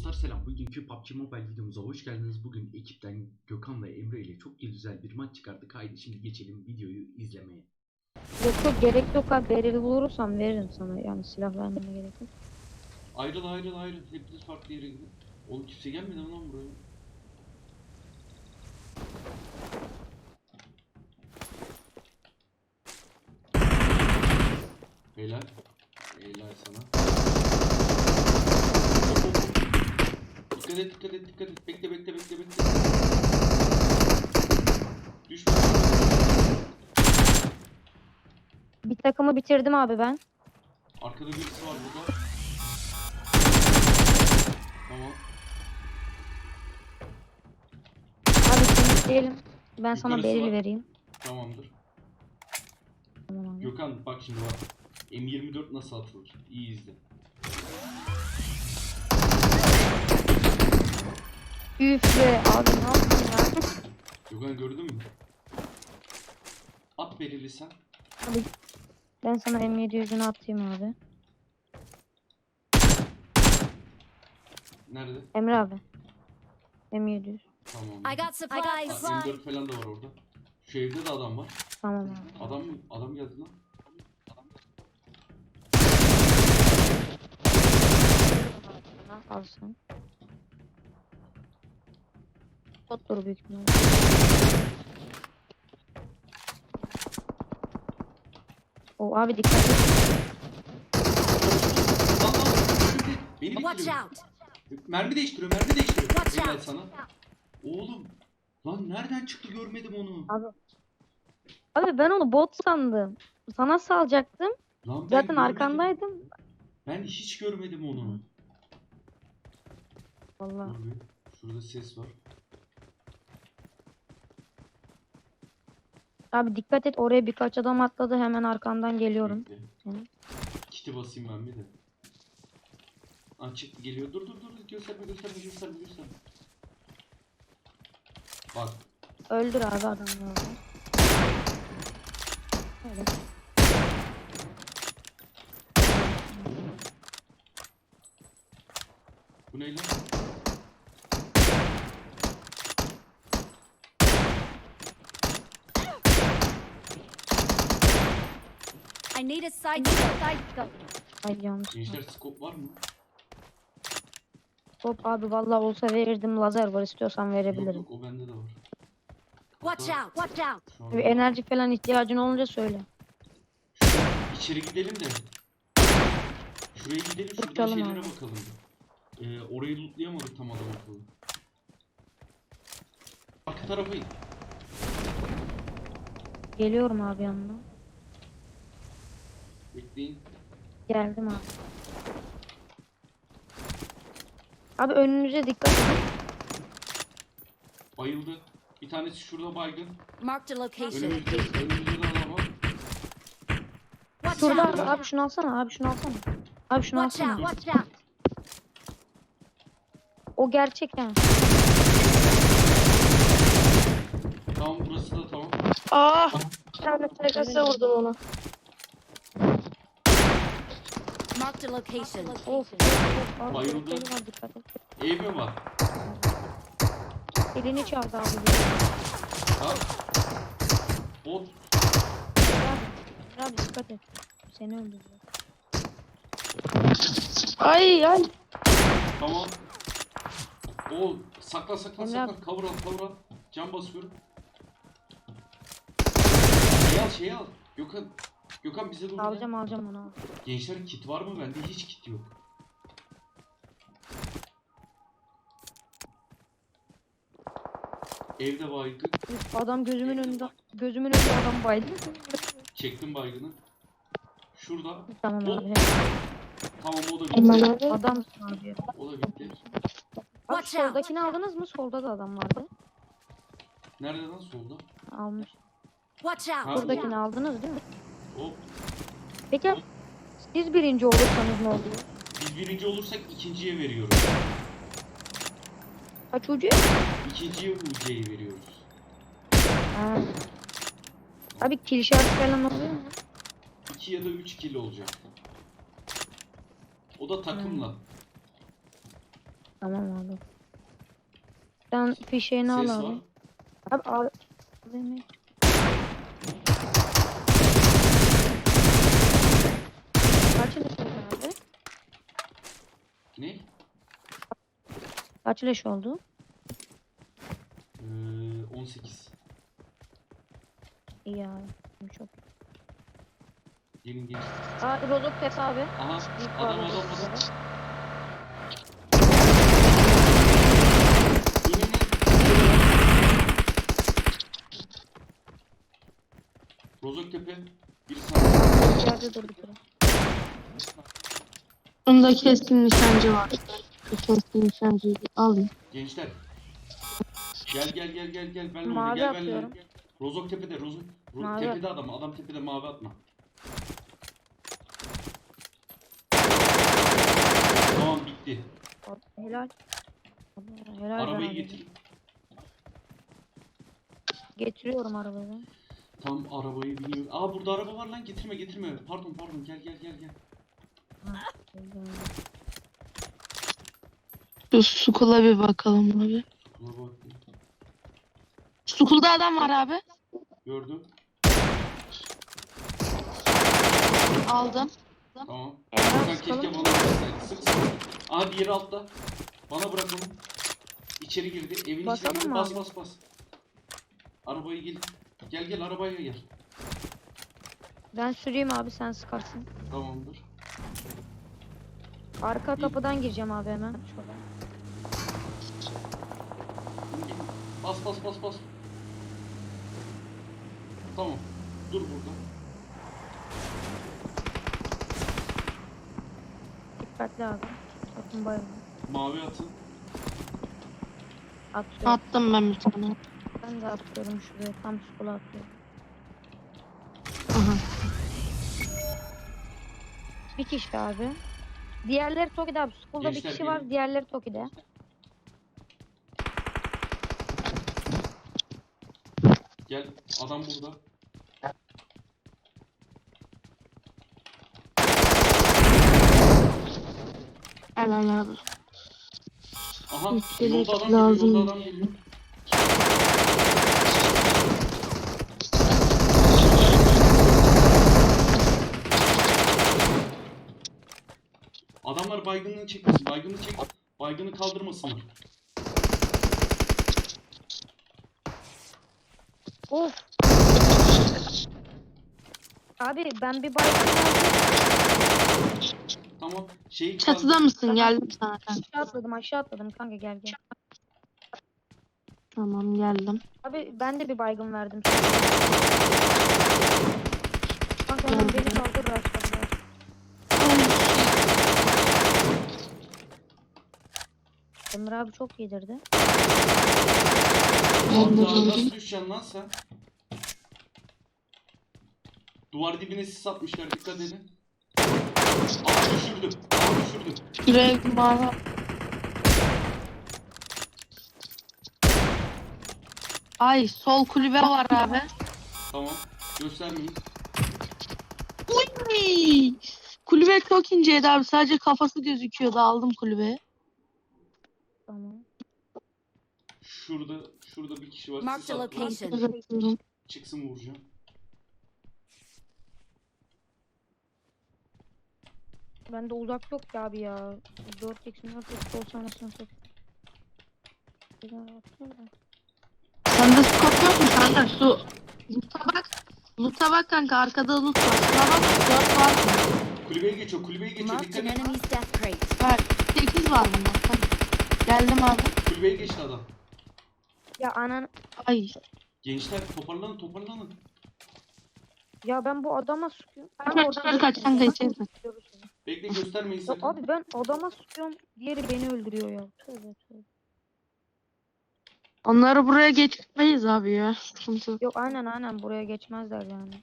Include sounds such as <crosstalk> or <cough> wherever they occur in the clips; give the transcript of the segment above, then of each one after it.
Dostlar selam. Bugünkü PUBG Mobile videomuza hoş geldiniz. Bugün ekipten Gökhan ve Emre ile çok güzel bir maç çıkardık. Haydi şimdi geçelim videoyu izlemeye. Yok yok gerek yok abi bereli bulursam veririm sana yani silah vermene gerek yok. Ayrıl ayrıl ayrıl. Hepiniz farklı yere gidin. Oğlum kimse gelmedi mi lan buraya? Helal. Helal sana. Dikkat et dikkat et dikkat et. Bekle bekle bekle bekle. Düşme. Bir takımı bitirdim abi ben. Arkada birisi var burada. Tamam. Abi seni diyelim. Ben sana Yukarısı var. vereyim. Tamamdır. Tamam abi. Gökhan bak şimdi bak. M24 nasıl atılır? İyi izle. Üf be abi ne yaptın ya? Gökhan gördün mü? At belirli sen. Abi ben sana M700'ünü atayım abi. Nerede? Emre abi. M700. Tamam. I got supplies. M4 falan da var orada. Şu evde de adam var. Tamam abi. Adam adam geldi lan. Al sen. Bottur büyük ihtimalle. O abi dikkat et. <laughs> Beni Watch out. Mermi değiştiriyor, mermi değiştiriyor. Watch Helal out. sana. Oğlum. Lan nereden çıktı görmedim onu. Abi. Abi ben onu bot sandım. Sana salacaktım. Lan ben Zaten görmedim. arkandaydım. Ben hiç görmedim onu. Vallahi. Bir. Şurada ses var. Abi dikkat et oraya birkaç adam atladı hemen arkandan geliyorum. Hı. Kiti basayım ben bir de. Aa çıktı geliyor. Dur dur dur gösterme gösterme gösterme gösterme. Bak Öldür abi adamları. Öyle. bu ne lan? Need a side side Ay yanlış. Gençler skop var mı? Hop abi vallahi olsa verirdim lazer var istiyorsan Yok verebilirim. yok o bende de var. Watch out. Watch out. Şu an Bir enerji falan ihtiyacın olunca söyle. İçeri gidelim de. Şuraya gidelim şuradan Bakalım şeylere abi. bakalım. Ee, orayı lootlayamadık tam adam akıllı. Arka tarafı Geliyorum abi yanına. Bekleyin. Geldim abi. Abi önünüze dikkat edin. Bayıldı. Bir tanesi şurada baygın. Marked a location. Önümüzde, önümüzde de adam var. Watch Şurada out. abi, abi şunu alsana abi şunu alsana. Abi şunu Watch alsana. out. Watch out. O gerçek yani. Tamam burası da tamam. Ah! Bir tane TKS vurdum ona. Marked a location. Of Bayıldı. Ev mi var? Elini çaldı abi. Ha? Bot. Abi, abi dikkat et. Seni öldürecek. Ay ay. Tamam. O sakla sakla Emre sakla. Cover al cover al. Cam basıyorum. Şey al şey al. Gökhan. Gökhan bize doğru. Alacağım alacağım onu al. Gençlerin kit var mı? Bende hiç kit yok. Evde baygın. Üf, Adam gözümün önünde gözümün önünde adam baydı. Çektim baygını. Şurada. tamam Bu- abi. Tamam o da bitti. Adam abi. O da bitti. Out. soldakini aldınız mı? Solda da adam vardı. Nerede lan solda? Almış. Watch out. Buradakini aldınız değil mi? Peki siz birinci olursanız ne oluyor? Biz birinci olursak ikinciye veriyoruz. Kaç ucu? İkinciye UC'yi veriyoruz. Ha. Abi kill şartı falan oluyor mu? 2 ya da 3 kill olacak. O da takımla. Tamam abi. Sen fişeğini al Ses abi. Abi al. Benim- Kaç leş oldu abi? Ne? Kaç leş oldu? Ee, 18. İyi abi. Çok. Gelin gelin. Aa Rozok Tepe abi. Aha İlk adam var adam Rozok adam. Tepe. Bir saniye. İçeride durdu Bunda keskin nişancı var. Şu keskin nişancıyı alayım. Gençler. Gel gel gel gel gel oyna Mavi gel benle. atıyorum. Rozok tepede Rozok. Ro- Mavi tepede adam adam tepede mavi atma. Tamam bitti. Helal. Helal Arabayı getir. Getiriyorum arabayı. Tam arabayı biniyor. Aa burada araba var lan getirme getirme. Pardon pardon gel gel gel gel. Şu Skull'a bir bakalım abi. Buna bak. Skull'da adam var abi. Gördüm. Aldım. Tamam. Sıkalım. keşke bana bıraksaydın. Sık sık. Aha diğeri altta. Bana bırak onu. İçeri girdi. Evin içine Basalım girdi. mı Bas abi? bas bas. Arabayı gel. Gel gel arabaya gel. Ben süreyim abi sen sıkarsın. Tamamdır. Arka kapıdan gireceğim abi hemen. Şuradan. Bas bas bas bas. Tamam. Dur burada. Dikkatli abi. Sakın bayılma. Mavi atın. Atıyorum. Attım ben bir tane. Ben de atıyorum şuraya. Tam skula atıyorum. Aha. Bir kişi abi. Diğerleri Toki'de abi. Skulda bir Gençler kişi var. gelin. Diğerleri Toki'de. Gel. Adam burada. Helal abi. Aha. Yükselik Yolda adam geliyor. lazım. Yolda adam geliyor. Adamlar baygınlığını çekmesin. Baygını çek. Baygını kaldırmasınlar. Of. Abi ben bir baygın aldım. Tamam. Şeyi Çatıda kaldır- mısın? Geldim sana. Aşağı atladım aşağı atladım kanka gel gel. Tamam geldim. Abi ben de bir baygın verdim. Kanka beni kaldır Emre abi çok yedirdi. Abi nasıl düşeceksin lan sen? Duvar dibine sis atmışlar dikkat edin. Aha düşürdüm. Aha düşürdüm. Şuraya mavi. Ay sol kulübe var abi. Tamam. Göstermeyin. Uy! Kulübe çok inceydi abi. Sadece kafası gözüküyordu. Aldım kulübeye. Tamam. Şurada şurada bir kişi var. Mark the location. Çıksın vuracağım. Bende uzak yok ki abi ya. 4 x 4 x olsa anasını satayım. Sende skop yok mu kanka? Şu loot'a bak. Loot'a bak kanka. Arkada loot var. Şuna bak. 4 var? Kulübeye geçiyor. Kulübeye geçiyor. Marked Dikkat an et. enemy's death crate. Var. 8 var bunda. Geldim abi. Kulübeye geçti adam. Ya anan Ay. Gençler toparlanın toparlanın. ya ben bu adama sıkıyorum. Ben Kaç, oradan kaç, kaç, kanka, içeri kaç. Bekle göstermeyin Ya sakın. abi ben adama sıkıyorum. Diğeri beni öldürüyor ya. Tövbe tövbe. Onları buraya geçmeyiz abi ya. Sıkıntı. Yok aynen aynen buraya geçmezler yani.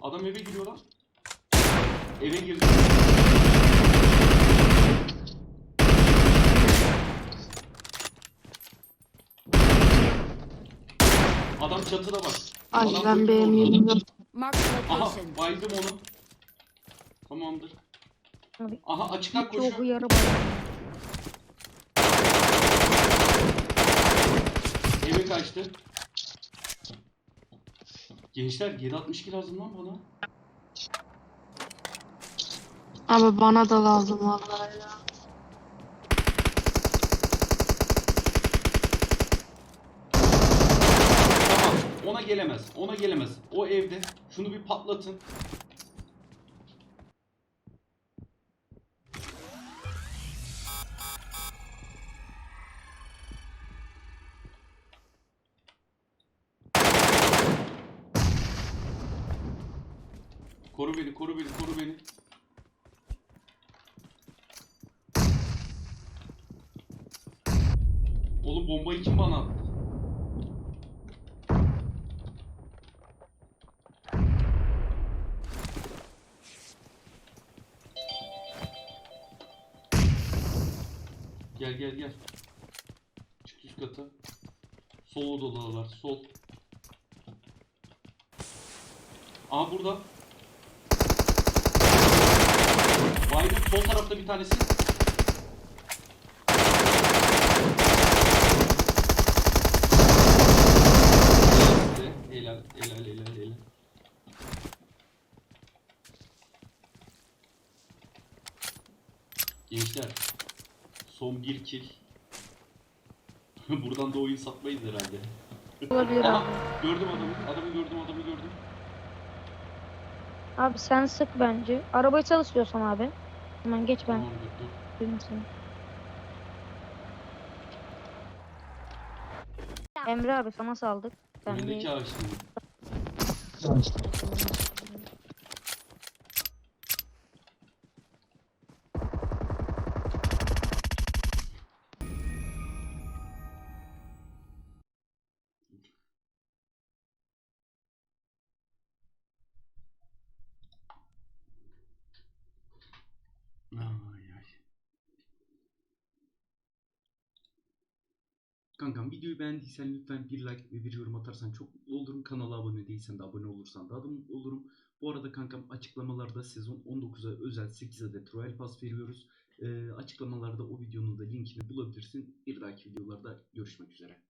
Adam eve giriyor lan. Eve girdi. Adam çatıda bak. Ay ben beğenmiyorum. Mark Aha baydım onu. Tamamdır. Abi, Aha açıktan koşuyor. Çok uyarı bana. Eve kaçtı. Gençler 7.62 lazım lan bana. Abi bana da lazım vallahi ya. Ona gelemez. Ona gelemez. O evde. Şunu bir patlatın. Koru beni, koru beni, koru beni. Oğlum bombayı kim bana attı? Gel gel gel. Çık üst kata. Sol odalar, sol. Aa burada. Baydım sol tarafta bir tanesi. Helal, helal, helal, helal. Gençler, son bir kill. <laughs> Buradan da oyun satmayız herhalde. Olabilir Aha, abi. gördüm adamı, adamı gördüm, adamı gördüm. Abi sen sık bence. Arabayı çalışıyorsan abi. Hemen geç ben Tamam, dur, dur. duyayım seni. Emre abi sana saldık. Ben Önündeki de Kankam videoyu beğendiysen lütfen bir like ve bir yorum atarsan çok mutlu olurum. Kanala abone değilsen de abone olursan daha da mutlu olurum. Bu arada kankam açıklamalarda sezon 19'a özel 8 adet Royal Pass veriyoruz. Ee, açıklamalarda o videonun da linkini bulabilirsin. Bir dahaki videolarda görüşmek üzere.